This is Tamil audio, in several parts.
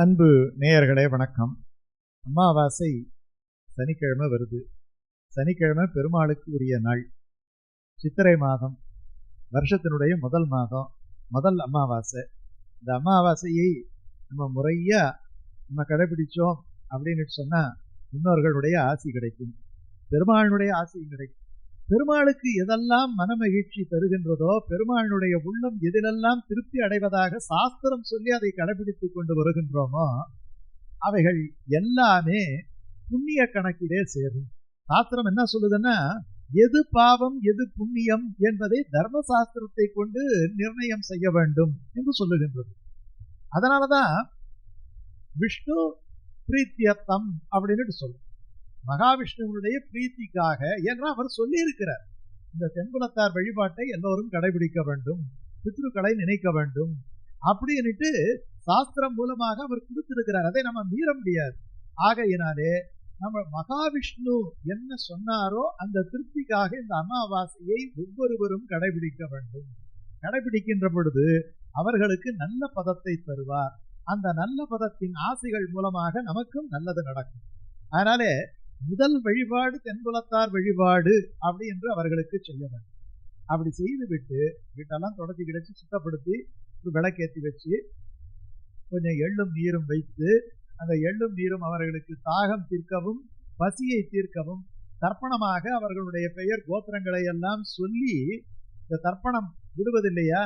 அன்பு நேயர்களே வணக்கம். அமாவாசை சனிக்கிழமை வருது. சனிக்கிழமை பெருமாளுக்கு உரிய நாள். சித்திரை மாதம் வருஷத்தினுடைய முதல் மாதம் முதல் அமாவாசை. இந்த அமாவாசையை நம்ம முறையாக நம்ம கடைபிடித்தோம் அப்படின்னு சொன்னால் முன்னோர்களுடைய ஆசி கிடைக்கும். பெருமாளுடைய ஆசையும் கிடைக்கும். பெருமாளுக்கு எதெல்லாம் மனமகிழ்ச்சி தருகின்றதோ பெருமாளுடைய உள்ளம் எதிலெல்லாம் திருப்தி அடைவதாக சாஸ்திரம் சொல்லி அதை கடைபிடித்துக் கொண்டு வருகின்றோமோ அவைகள் எல்லாமே புண்ணிய கணக்கிலே சேரும். சாஸ்திரம் என்ன சொல்லுதுன்னா எது பாவம் எது புண்ணியம் என்பதை தர்ம சாஸ்திரத்தை கொண்டு நிர்ணயம் செய்ய வேண்டும் என்று சொல்லுகின்றது. அதனாலதான் விஷ்ணு பிரீத்தியத்தம் அப்படின்னு சொல்லும் மகாவிஷ்ணுவனுடைய பிரீத்திக்காக ஏன்னா அவர் சொல்லி இருக்கிறார் இந்த தென்புலத்தார் வழிபாட்டை எல்லோரும் கடைபிடிக்க வேண்டும் பித்ருக்களை நினைக்க வேண்டும் அப்படின்னுட்டு சாஸ்திரம் மூலமாக அவர் கொடுத்திருக்கிறார். அதை நம்ம மீற முடியாது. ஆகையினாலே நம்ம மகாவிஷ்ணு என்ன சொன்னாரோ அந்த திருப்திக்காக இந்த அமாவாசையை ஒவ்வொருவரும் கடைபிடிக்க வேண்டும். கடைபிடிக்கின்ற பொழுது அவர்களுக்கு நல்ல பதத்தை தருவார். அந்த நல்ல பதத்தின் ஆசைகள் மூலமாக நமக்கும் நல்லது நடக்கும். அதனாலே முதல் வழிபாடு தென்புலத்தார் வழிபாடு அப்படி என்று அவர்களுக்கு செய்ய வேண்டும். அப்படி செய்து விட்டு வீட்டெல்லாம் தொடச்சி கிடச்சி சுத்தப்படுத்தி ஒரு விளக்கேற்றி வச்சு கொஞ்சம் எள்ளும் நீரும் வைத்து அந்த எள்ளும் நீரும் அவர்களுக்கு தாகம் தீர்க்கவும் பசியை தீர்க்கவும் தர்ப்பணமாக அவர்களுடைய பெயர் கோத்திரங்களை எல்லாம் சொல்லி இந்த தர்ப்பணம் விடுவதில்லையா?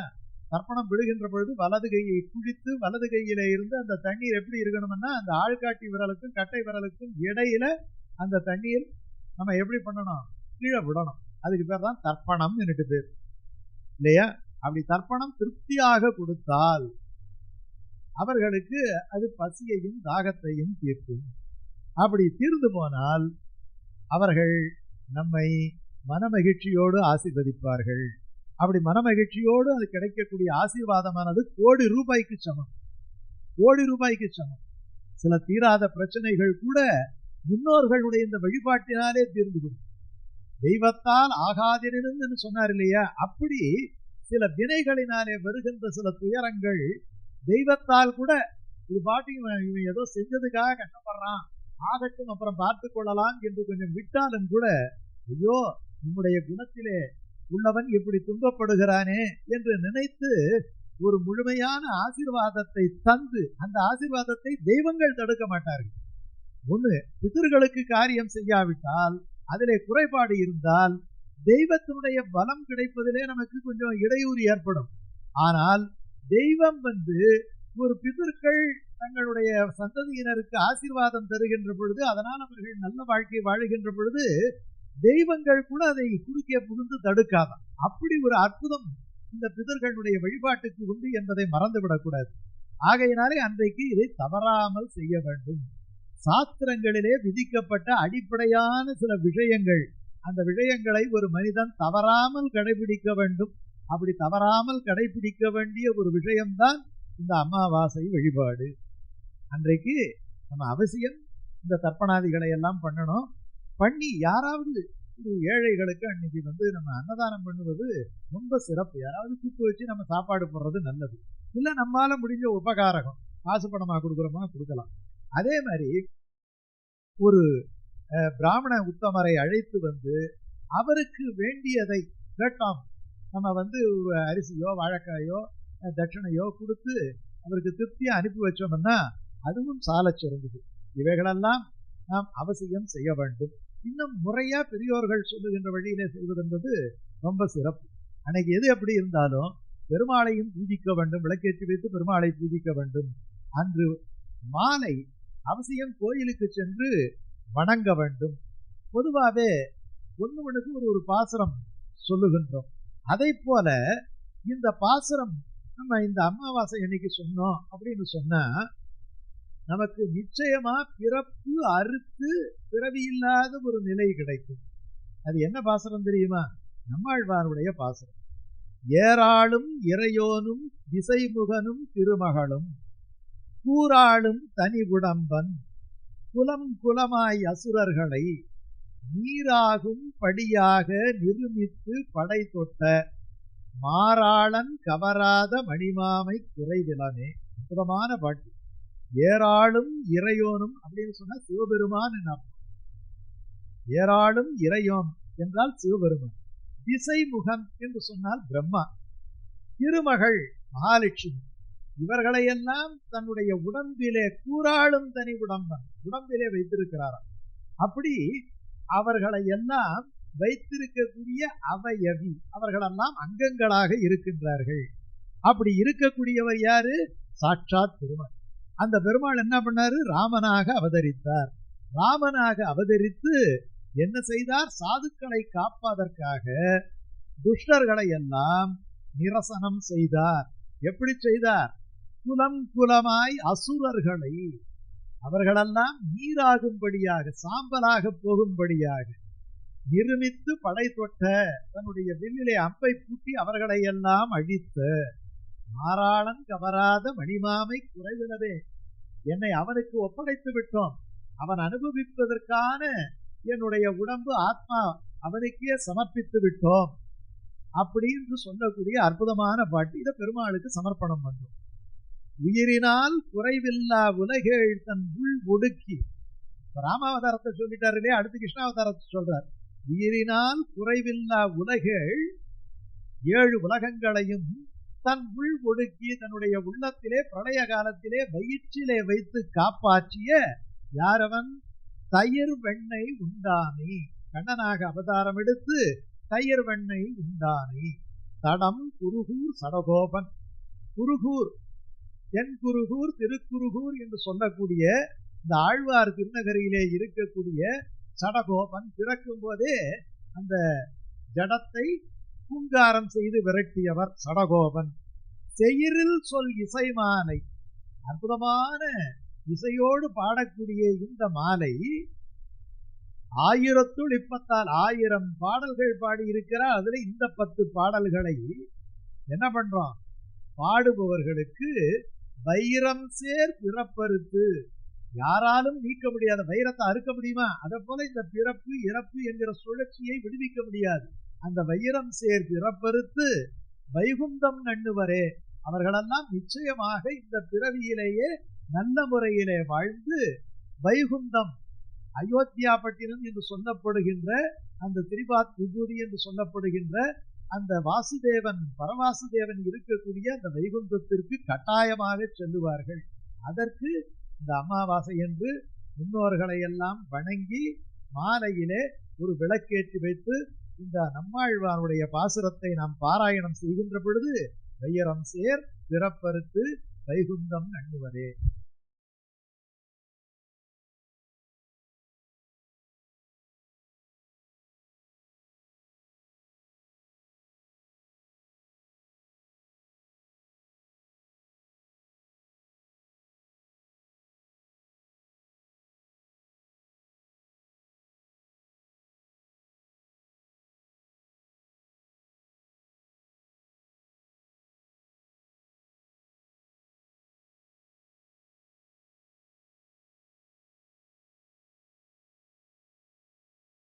தர்ப்பணம் விடுகின்ற பொழுது வலது கையை குழித்து வலது கையில இருந்து அந்த தண்ணீர் எப்படி இருக்கணும்னா அந்த ஆள்காட்டி விரலுக்கும் கட்டை விரலுக்கும் இடையில அந்த தண்ணீர் நம்ம எப்படி பண்ணணும்? கீழே விடணும். அதுக்கு பேர் தான் தர்ப்பணம் என்னட்டு பேர். இல்லையா? அப்படி தர்ப்பணம் திருப்தியாக கொடுத்தால் அவர்களுக்கு அது பசியையும் தாகத்தையும் தீர்க்கும். அப்படி தீர்ந்து போனால் அவர்கள் நம்மை மனமகிழ்ச்சியோடு ஆசீர்வதிப்பார்கள். அப்படி மனமகிழ்ச்சியோடு அது கிடைக்கக்கூடிய ஆசீர்வாதமானது கோடி ரூபாய்க்கு சமம். கோடி ரூபாய்க்கு சமம். சில தீராத பிரச்சனைகள் கூட முன்னோர்களுடைய இந்த வழிபாட்டினாலே தீர்ந்து விடும் தெய்வத்தால் ஆகாதிருந்து சொன்னார் இல்லையா? அப்படி சில வினைகளினாலே வருகின்ற சில துயரங்கள் தெய்வத்தால் கூட இது பாட்டி இவன் ஏதோ செஞ்சதுக்காக கஷ்டப்படுறான். ஆகட்டும் அப்புறம் பார்த்து கொள்ளலாம் என்று கொஞ்சம் விட்டாலும் கூட ஐயோ நம்முடைய குணத்திலே உள்ளவன் இப்படி துன்பப்படுகிறானே என்று நினைத்து ஒரு முழுமையான ஆசீர்வாதத்தை தந்து அந்த ஆசீர்வாதத்தை தெய்வங்கள் தடுக்க மாட்டார்கள். ஒண்ணு பிதர்களுக்கு காரியம் செய்யாவிட்டால் அதிலே குறைபாடு இருந்தால் தெய்வத்தினுடைய பலம் கிடைப்பதிலே நமக்கு கொஞ்சம் இடையூறு ஏற்படும். ஆனால் தெய்வம் வந்து ஒரு பிதர்கள் தங்களுடைய சந்ததியினருக்கு ஆசீர்வாதம் தருகின்ற பொழுது அதனால் அவர்கள் நல்ல வாழ்க்கை வாழுகின்ற பொழுது தெய்வங்கள் கூட அதை குறுக்கே புகுந்து தடுக்காதான் அப்படி ஒரு அற்புதம் இந்த பிதர்களுடைய வழிபாட்டுக்கு உண்டு என்பதை மறந்துவிடக்கூடாது. ஆகையினாலே அன்றைக்கு இதை தவறாமல் செய்ய வேண்டும். சாஸ்திரங்களிலே விதிக்கப்பட்ட அடிப்படையான சில விஷயங்கள். அந்த விஷயங்களை ஒரு மனிதன் தவறாமல் கடைபிடிக்க வேண்டும். அப்படி தவறாமல் கடைபிடிக்க வேண்டிய ஒரு விஷயம்தான் இந்த அமாவாசை வழிபாடு. அன்றைக்கு நம்ம அவசியம் இந்த தர்ப்பணாதிகளை எல்லாம் பண்ணணும். பண்ணி யாராவது ஏழைகளுக்கு அன்னைக்கு வந்து நம்ம அன்னதானம் பண்ணுவது ரொம்ப சிறப்பு. யாராவது கூட்டு வச்சு நம்ம சாப்பாடு போடுறது நல்லது. இல்லை நம்மளால முடிஞ்ச உபகாரகம். காசு பணமாக கொடுக்குறோமா? கொடுக்கலாம். அதே மாதிரி ஒரு பிராமண உத்தமரை அழைத்து வந்து அவருக்கு வேண்டியதை கேட்டோம் நம்ம வந்து அரிசியோ வாழைக்காயோ தட்சணையோ கொடுத்து அவருக்கு திருப்தியாக அனுப்பி வச்சோம்னா அதுவும் சால சிறந்தது. இவைகளெல்லாம் நாம் அவசியம் செய்ய வேண்டும். இன்னும் முறையா பெரியோர்கள் சொல்லுகின்ற வழியிலே செய்வது என்பது ரொம்ப சிறப்பு. அன்னைக்கு எது எப்படி இருந்தாலும் பெருமாளையும் பூஜிக்க வேண்டும் விளக்கேற்றி வைத்து பெருமாளை பூஜிக்க வேண்டும். அன்று மாலை அவசியம் கோயிலுக்கு சென்று வணங்க வேண்டும். பொதுவாகவே ஒன்று ஒன்றுக்கு ஒரு ஒரு பாசுரம் சொல்லுகின்றோம். அதை போல இந்த பாசுரம் நம்ம இந்த அமாவாசை இன்னைக்கு சொன்னோம் அப்படின்னு சொன்னா நமக்கு நிச்சயமா பிறப்பு அறுத்து பிறவி இல்லாத ஒரு நிலை கிடைக்கும். அது என்ன பாசுரம் தெரியுமா? நம்மாழ்வாருடைய பாசுரம். ஏராளும் இறையோனும் திசைமுகனும் திருமகளும். கூறாளும் தனி உடம்பன் குலம் குலமாய் அசுரர்களை நீராகும் படியாக நிருமித்து படை தொட்ட மாறாளன் கவராத மணிமாமை குறைவிலனே. அற்புதமான பாட்டு. ஏராளும் இறையோனும் அப்படின்னு சொன்னா சிவபெருமான் என்ன ஏராளும் இறையோன் என்றால் சிவபெருமான். திசை முகம் என்று சொன்னால் பிரம்மா. திருமகள் மகாலட்சுமி. இவர்களையெல்லாம் தன்னுடைய உடம்பிலே கூறாளும் தனி உடம்பன். உடம்பிலே வைத்திருக்கிறாராம். அப்படி அவர்களை எல்லாம் வைத்திருக்கக்கூடிய அவயவி அவர்களெல்லாம் அங்கங்களாக இருக்கின்றார்கள். அப்படி இருக்கக்கூடியவர் யாரு? சாட்சாத் பெருமாள். அந்த பெருமாள் என்ன பண்ணாரு? ராமனாக அவதரித்தார். ராமனாக அவதரித்து என்ன செய்தார்? சாதுக்களை காப்பதற்காக துஷ்டர்களை எல்லாம் நிரசனம் செய்தார். எப்படி செய்தார்? குலம் குலமாய் அசுரர்களை அவர்களெல்லாம் நீராகும்படியாக சாம்பலாக போகும்படியாக நிருமித்து படை தொட்ட தன்னுடைய வில்லிலே அம்பை பூட்டி அவர்களை எல்லாம் அழித்த மாறாளன் கவராத மணிமாமை குறைவினவே என்னை அவனுக்கு ஒப்படைத்து விட்டோம். அவன் அனுபவிப்பதற்கான என்னுடைய உடம்பு ஆத்மா அவனுக்கே சமர்ப்பித்து விட்டோம். அப்படின்னு சொல்லக்கூடிய அற்புதமான பாட்டு. இதை பெருமாளுக்கு சமர்ப்பணம் பண்ணும் உயிரினால் குறைவில்லா உலகேள் தன் உள் ஒடுக்கி. ராமாவதாரத்தை சொல்லிட்டாரு இல்லையா? அடுத்து கிருஷ்ணாவதாரத்தை சொல்றார். உயிரினால் குறைவில்லா உலகேள் ஏழு உலகங்களையும் தன் உள் ஒடுக்கி தன்னுடைய உள்ளத்திலே பிரளய காலத்திலே வயிற்றிலே வைத்து காப்பாற்றிய யாரவன்? தயிர் வெண்ணை உண்டானி. கண்ணனாக அவதாரம் எடுத்து தயிர் வெண்ணை உண்டானி. தடம் குருகூர் சடகோபன். குருகூர் தென்குருகூர் திருக்குருகூர் என்று சொல்லக்கூடிய இந்த ஆழ்வார் திருநகரியிலே இருக்கக்கூடிய சடகோபன் பிறக்கும் போதே அந்த ஜடத்தை பூங்காரம் செய்து விரட்டியவர் சடகோபன். செயிரில் சொல் இசை மாலை அற்புதமான இசையோடு பாடக்கூடிய இந்த மாலை ஆயிரத்துள் இப்பத்தால் ஆயிரம் பாடல்கள் பாடி இருக்கிறார் அதுல இந்த பத்து பாடல்களை என்ன பண்றோம்? பாடுபவர்களுக்கு வைரம் சேர் பிறப்பறுத்து. யாராலும் நீக்க முடியாத வைரத்தை அறுக்க முடியுமா? அதை போல இந்த பிறப்பு இறப்பு என்கிற சுழற்சியை விடுவிக்க முடியாது. அந்த வைரம் சேர் பிறப்பறுத்து வைகுந்தம் நண்ணுவரே அவர்களெல்லாம் நிச்சயமாக இந்த பிறவியிலேயே நல்ல முறையிலே வாழ்ந்து வைகுந்தம் அயோத்தியாப்பட்டினம் என்று சொல்லப்படுகின்ற அந்த திரிபாத் விபூதி என்று சொல்லப்படுகின்ற அந்த வாசுதேவன் பரவாசுதேவன் இருக்கக்கூடிய அந்த வைகுந்தத்திற்கு கட்டாயமாக செல்லுவார்கள். அதற்கு இந்த அமாவாசை என்று முன்னோர்களை எல்லாம் வணங்கி மாலையிலே ஒரு விளக்கேற்றி வைத்து இந்த நம்மாழ்வாருடைய பாசுரத்தை நாம் பாராயணம் செய்கின்ற பொழுது வையரம் சேர் பிறப்பறுத்து வைகுந்தம் நண்ணுவரே